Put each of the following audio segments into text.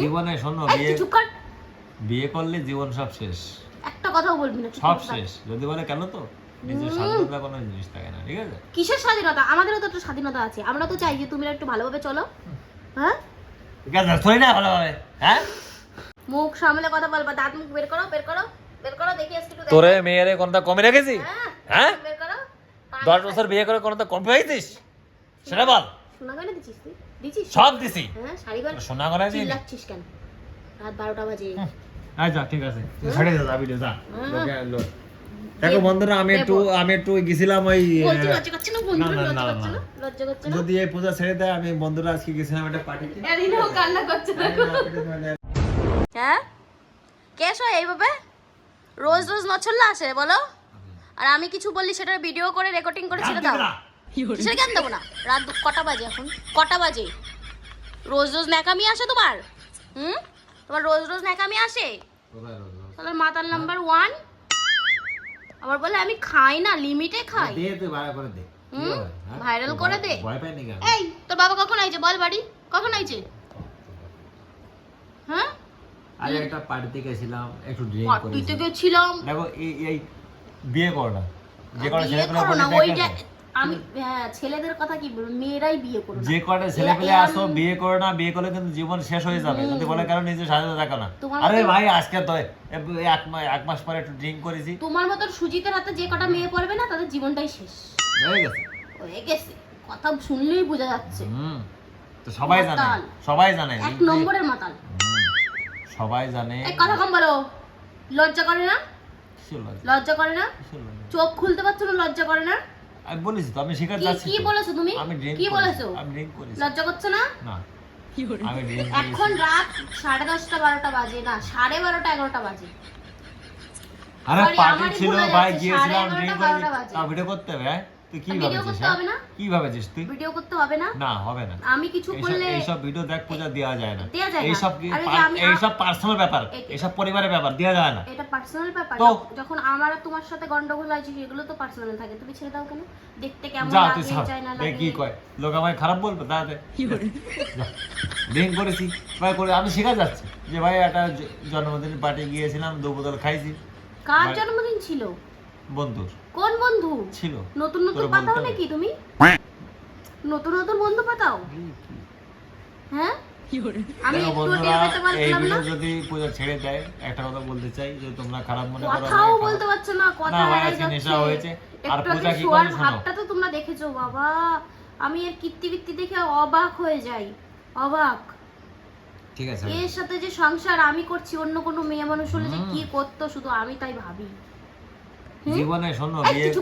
জীবনে শোনো বিয়ে বিয়ে করলে জীবন সব শেষ। একটা কথাও বলবি না সব শেষ। যদি বলে কেন তো? নিজের স্বাধীনতা কোনো জিনিস থাকে না ঠিক আছে? কিসের স্বাধীনতা? আমাদেরও তো একটু স্বাধীনতা আছে। আমরা তো চাই যে তুমি একটু ভালোভাবে চলো। হ্যাঁ? ঠিক আছে থই না ভালোভাবে। হ্যাঁ? মুখ সামলে কথা বলবা দাঁত মুখ বের করো বের করো বের করো দেখি আজকে একটু তোরে মেয়েরে কোনটা কমে রেখেছি? হ্যাঁ হ্যাঁ? বের করো। দশ বছর বিয়ে করে কোনটা কম পেয়েছিস সেটা বল। সোনা গয়না দিছিস তুই? দিছিস? সব দিছি। হ্যাঁ শাড়ি গয়না সোনা চিল্লাচ্ছিস কেন? রাত বারোটা বাজে। আচ্ছা ঠিক আছে। ছেড়ে দে যাবি যা। হ্যাঁ। দেখো বন্ধুরা আমি একটু আমি একটু গেছিলাম ওই যদি এই পূজা ছেড়ে দেয় আমি বন্ধুরা আজকে গেছিলাম একটা পার্টিতে এদিনও কান্না করছে দেখো। হ্যাঁ? কে এসো এইভাবে? রোজ রোজ নছল্লা আসে বলো? আর আমি কিছু বললি সেটা ভিডিও করে রেকর্ডিং করে ছেড়ে দাও কিসের জ্ঞান দেবো না? রাত কটা বাজে এখন? কটা বাজে? রোজ রোজ ন্যাকামি আসে তোমার? হুম? তোমার রোজ রোজ ন্যাকামি আসে? তাহলে মাতাল নাম্বার ওয়ান আবার বলে আমি খাই না লিমিটে খাই। করে হুম? হ্যাঁ? ভাইরাল করে দে। আমি? এই তোর বাবা কখন আইছে? বল বাড়ি। কখন আইছে? হ্যাঁ? আরে একটা পার্টিতে গেছিলাম একটু ড্রিঙ্ক পার্টিতে গেছিলাম। দেখো এই এই বিয়ে করো না। যে বিয়ে ছেলে করো না ওইটা আমি হ্যাঁ ছেলেদের কথা কি বলব? মেয়েরাই বিয়ে করো যে কটা ছেলে পেলে আসো বিয়ে করো না বিয়ে করলে কিন্তু জীবন শেষ হয়ে যাবে। যদি বলে কারণ নিজে স্বাধীনতা দেখো না। আরে ভাই আজকে তো এক মাস এক মাস পরে একটু ড্রিঙ্ক করেছি। তোমার মতন সুজিতের হাতে যে কটা মেয়ে পড়বে না তাদের জীবনটাই শেষ। হয়ে গেছে। হয়ে গেছে। কথা শুনলেই বোঝা যাচ্ছে। হুম। তো সবাই জানে। সবাই জানে। এক নম্বরের মাতাল। সবাই জানে। এই কথা কম বলো। লজ্জা করে না? লজ্জা? করে না? চোখ খুলতে পারছ না? লজ্জা করে না? আমি বলেছি তো আমি শিকার যাচ্ছি কি বলেছ তুমি? আমি ড্রিঙ্ক কি বলেছ? আমি ড্রিঙ্ক করেছি। লজ্জা করছ না? না। আমি ড্রিঙ্ক এখন রাত সাড়ে দশটা বারোটা বাজে না সাড়ে বারোটা এগারোটা বাজে। আরে পার্টি ছিল ভাই গিয়েছিলাম ড্রিঙ্ক করতে হবে হ্যাঁ? তুই কি আর করতে হ্যাঁ? হবে না? তুই? ভিডিও করতে হবে না? না হবে না। আমি কিছু করলে এইসব ভিডিও দেখ পূজা দেওয়া যায় না। দেয়া যায় না। এইসব কি আরে যে পার- আমি- এইসব পার্সোনাল ব্যাপার। এইসব পরিবারের ব্যাপার দেওয়া যায় না। এটা পার্সোনাল ব্যাপার। যখন আমার আর তোমার সাথে গন্ডগোল আছে সেগুলো তো পার্সোনাল থাকে। তুমি ছেড়ে দাও কেন? দেখতে কেমন তুই লাগে ছাড় না লাগে। কি কয়। লোক আমায় খারাপ বলবে তাতে ড্রিঙ্ক করেছি ভাই করে আমি শেখা যাচ্ছি। যে ভাই একটা জ- জন্মদিন পার্টি গিয়েছিলাম দু বোতল খাইছি। কার জন্মদিন ছিল? বন্ধুর। কোন বন্ধু? ছিল। নতুন নতুন তোরা পাতাও বলতে নাকি তুমি? নতুন নতুন বন্ধু পাতাও? হ্যাঁ? আমি দেখো একটু বন্ধুরা টের পেতে এই পারলাম না। ভিডিও যদি পূজা ছেড়ে দেয় একটা কথা বলতে চাই যে তোমরা খারাপ মনে করো কথাও ভাই, বলতে পারছ না কথা না, ভাই, হারাই আজকে নেশা যাচ্ছে। আর একটু পূজা আগে কি শোয়ার করে শোনো? ভাবটা তো তোমরা দেখেছ বাবা। আমি এর কীর্তি বৃত্তি দেখে অবাক হয়ে যাই। অবাক। ঠিক আছে। এর সাথে যে সংসার আমি করছি অন্য কোনো মেয়ে মানুষ হলে যে কি করতো শুধু আমি তাই ভাবি? জীবনে শোনো বিয়ে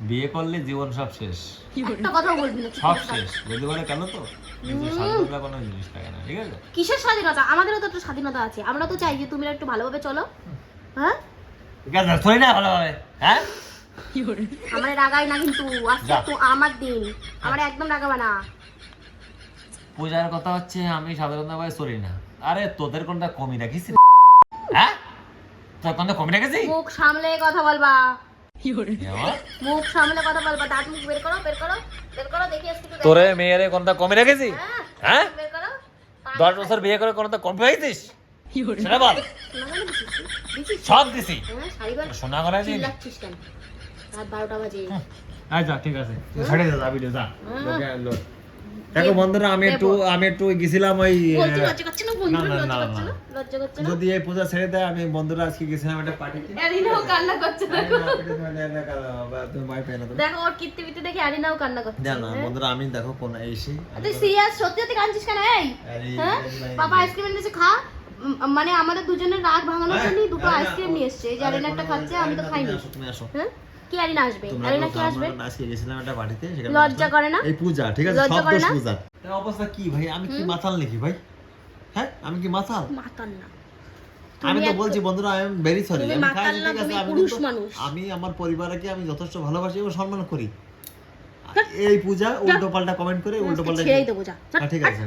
বিয়ে করলে জীবন সব শেষ। একটা কথাও বলবি সব শেষ। যদি বলে কেন তো? স্বাধীনতা কোনো জিনিস থাকে না ঠিক আছে? কিসের স্বাধীনতা? আমাদেরও তো একটু স্বাধীনতা আছে। আমরা তো চাই যে তুমি একটু ভালোভাবে চলো। হ্যাঁ? ঠিক না ভালোভাবে হ্যাঁ? আমার রাগাই না কিন্তু আজকে তো আমার দিন। আমার একদম রাগাবা না। পূজার কথা হচ্ছে আমি সাধারণভাবে চলি না। আরে তোদের কোনটা কমি রাখিস তোর কোনটা কমি রাখিস মুখ সামলে কথা বলবা। মুখ সামলে কথা বলবা। দাঁত মুখ বের করো বের করো বের করো দেখি আজকে তোরে মেয়েরে কোনটা কমি রাখিস হ্যাঁ হ্যাঁ? বের করো। দশ বছর বিয়ে করে কোনটা কম পেয়েছিস? সেটা বল? সব দিছি। হ্যাঁ সোনা করে রাত বারোটা বাজে। আচ্ছা ঠিক আছে। ছেড়ে দে যাবি যা। দেখো বন্ধুরা আমি একটু আমি একটু গেছিলাম ওই লজ্জা করছে না। লজ্জা করছে না। যদি এই পূজা ছেড়ে দেয় আমি বন্ধুরা আজকে গেছিলাম একটা পার্টিতে অ্যারিনাও কান্না করছে দেখো তুমি ভয় পেয়ে না তুমি দেখো ওর কীর্তি দেখে অ্যারিনাও কান্না করছে। না না বন্ধুরা আমি দেখো কোন এসে তুই সিরিয়াস সত্যি সত্যি কাঁদছিস কেন? এই হ্যাঁ? আরে, আইসক্রিম এনেছে খা। মানে আমাদের দুজনের রাগ ভাঙানোর জন্য দুটো আইসক্রিম নিয়ে এসছে। এই যে আরিনা একটা খাচ্ছে আমি তো খাইনি। তুমি আসো হ্যাঁ? কি আরিনা আসবে? আরিনা কি আসবে? আজকে গেছিলাম একটা পার্টিতে সেখানে লজ্জা করে না? এই পূজা ঠিক আছে? সব দোষ এই অবস্থা কি ভাই? আমি কি মাতাল নাকি ভাই? হ্যাঁ আমি কি মাতাল? মাতাল না। আমি তো বলছি বন্ধুরা আই এম ভেরি সরি আমি মাতাল না, ঠিক আছে আমি পুরুষ মানুষ। আমি আমার পরিবারকে আমি যথেষ্ট ভালোবাসি এবং সম্মান করি। এই পূজা উল্টো পাল্টা কমেন্ট করে উল্টো পাল্টা হ্যাঁ, ঠিক আছে